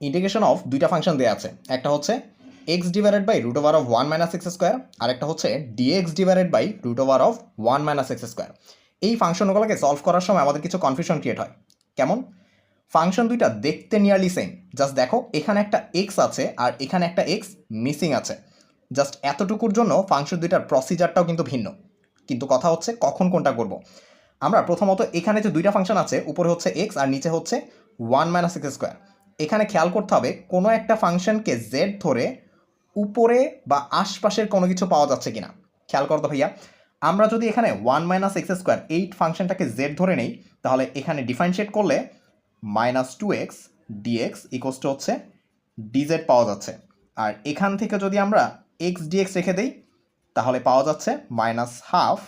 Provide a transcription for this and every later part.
Integration of দুইটা function দেওয়া আছে। একটা হচ্ছে x divided by root over of one minus x square আর একটা হচ্ছে dx divided by root over of one minus x square এই ফাংশনগুলোকে সলভ করার সময় আমাদের কিছু কনফিউশন ক্রিয়েট হয়। কেমন? ফাংশন দুইটা দেখতে নিয়ারলি সেম জাস্ট দেখো, এখানে একটা এক্স আছে আর এখানে একটা এক্স মিসিং আছে। জাস্ট এতটুকুর জন্য ফাংশন দুইটার প্রসিজারটাও কিন্তু ভিন্ন। কিন্তু কথা হচ্ছে কখন কোনটা করব। আমরা প্রথমত এখানে যে দুইটা ফাংশন আছে, উপরে হচ্ছে এক্স আর নিচে হচ্ছে ওয়ান মাইনাস এক্স স্কোয়ার এখানে খেয়াল করতে হবে, কোনো একটা ফাংশনকে জেড ধরে উপরে বা আশপাশের কোনো কিছু পাওয়া যাচ্ছে কিনা। খেয়াল করতো ভাইয়া, আমরা যদি এখানে ওয়ান মাইনাস এক্স স্কোয়ার এই ফাংশনটাকে জেড ধরে নেই, তাহলে এখানে ডিফারেন্সিয়েট করলে minus two x dx equals to হচ্ছে ডিজেড পাওয়া যাচ্ছে। আর এখান থেকে যদি আমরা এক্স ডিএক্স রেখে দেই, তাহলে পাওয়া যাচ্ছে মাইনাস হাফ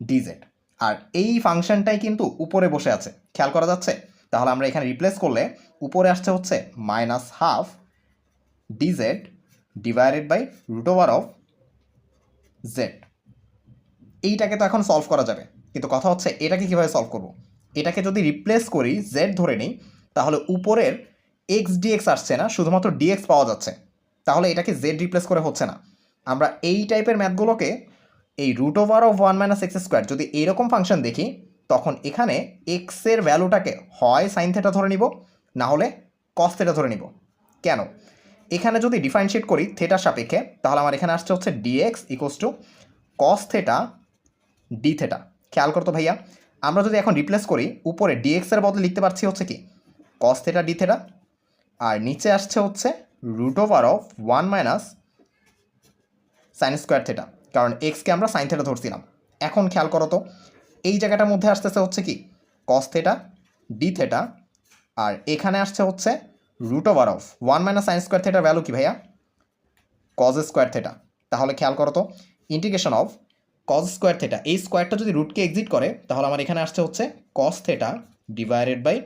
ডিজেড আর এই ফাংশনটাই কিন্তু উপরে বসে আছে। খেয়াল করা যাচ্ছে? তাহলে আমরা এখানে রিপ্লেস করলে উপরে আসছে হচ্ছে minus half dz divided by root over of z এইটাকে তো এখন সলভ করা যাবে। কিন্তু কথা হচ্ছে এটাকে কীভাবে সলভ করব? এটাকে যদি রিপ্লেস করি জেড ধরে নিই, তাহলে উপরের এক্স ডিএক্স আসছে না, শুধুমাত্র ডিএক্স পাওয়া যাচ্ছে। তাহলে এটাকে জেড রিপ্লেস করে হচ্ছে না। আমরা এই টাইপের ম্যাথগুলোকে এই root over of one minus x square যদি এইরকম ফাংশন দেখি তখন এখানে এক্সের ভ্যালুটাকে হয় সাইন থেটা ধরে নিব, না হলে কস থেটা ধরে নিব। কেন? এখানে যদি ডিফারেন্সিয়েট করি থেটার সাপেক্ষে, তাহলে আমার এখানে আসছে হচ্ছে dx equals to cos theta d theta খেয়াল করতো ভাইয়া? আমরা যদি এখন রিপ্লেস করি, উপরে ডিএক্সের বদলে লিখতে পারছি হচ্ছে কি? কস থেটা ডি থেটা আর নিচে আসছে হচ্ছে root over of one minus sine square theta কারণ এক্সকে আমরা সাইন থেটা ধরছিলাম। এখন খেয়াল করো তো এই জায়গাটার মধ্যে আসতেছে হচ্ছে কি? কস থেটা ডি থেটা আর এখানে আসছে হচ্ছে root over of one minus sine square থেটার value কি ভাইয়া? কজ স্কোয়ার থেটা তাহলে খেয়াল করো তো integration of cos square theta এই স্কোয়ারটা যদি রুটকে এক্সিট করে, তাহলে আমার এখানে আসছে হচ্ছে cos theta divided by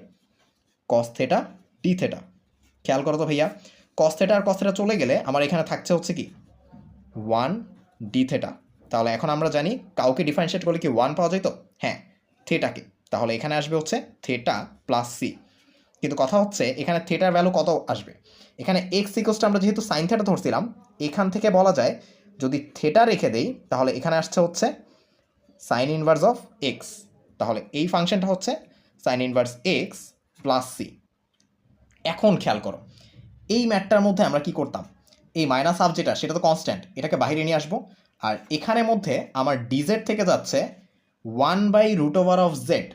cos theta d theta খেয়াল করো তো ভাইয়া কস থেটা আর কস থেটা চলে গেলে আমার এখানে থাকছে হচ্ছে কি? ওয়ান ডি থেটা তাহলে এখন আমরা জানি কাউকে ডিফারেন্সিয়েট করলে কি ওয়ান পাওয়া যায় তো? হ্যাঁ থেটাকে তাহলে এখানে আসবে হচ্ছে থেটা প্লাস সি কিন্তু কথা হচ্ছে, এখানে থেটার ভ্যালু কত আসবে? এখানে এক্স ইকোসটা আমরা যেহেতু সাইন থেটা ধরছিলাম, এখান থেকে বলা যায় যদি থেটা রেখে দেই, তাহলে এখানে আসছে হচ্ছে সাইন ইনভার্স অফ এক্স তাহলে এই ফাংশনটা হচ্ছে sine inverse x plus c এখন খেয়াল করো, এই ম্যাটটার মধ্যে আমরা কি করতাম? এই মাইনাস যেটা, সেটা তো কনস্ট্যান্ট এটাকে বাইরে নিয়ে আসব। আর এখানের মধ্যে আমার ডিজেড থেকে যাচ্ছে one by root over of z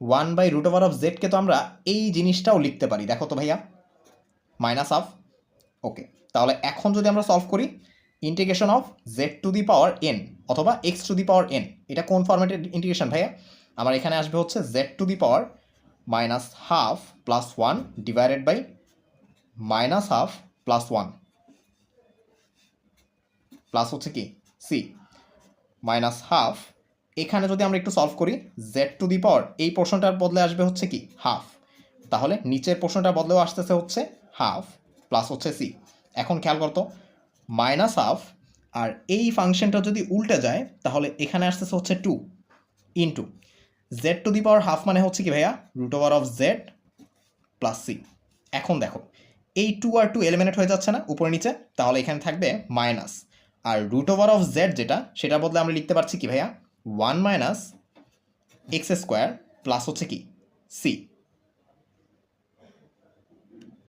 one by root over of জেডকে তো আমরা এই জিনিসটাও লিখতে পারি। দেখো তো ভাইয়া মাইনাস হাফ ওকে তাহলে এখন যদি আমরা সলভ করি integration of Z to the power N অথবা X to the power N এটা কোন ফর্মেটের ইন্টিগ্রেশন ভাইয়া? আমার এখানে আসবে হচ্ছে Z to the power minus half plus one divided by minus half plus one plus হচ্ছে কি? সি মাইনাস হাফ এখানে যদি আমরা একটু সলভ করি জেড টু দি পাওয়ার এই পোর্শনটার বদলে আসবে হচ্ছে কি? হাফ তাহলে নিচের পোর্শনটার বদলেও আসতেছে হচ্ছে হাফ প্লাস হচ্ছে সি এখন খেয়াল করতো মাইনাস হাফ আর এই ফাংশনটা যদি উল্টে যায়, তাহলে এখানে আসতেছে হচ্ছে two into z to the power half মানে হচ্ছে কি ভাইয়া? Root over of z plus c এখন দেখো, এই টু আর টু এলিমিনেট হয়ে যাচ্ছে না উপরে নিচে, তাহলে এখানে থাকবে মাইনাস আর রুট ওভার অফ জেড যেটা সেটা বদলে আমরা লিখতে পারছি কি ভাইয়া? One minus x square plus হচ্ছে কি? সি।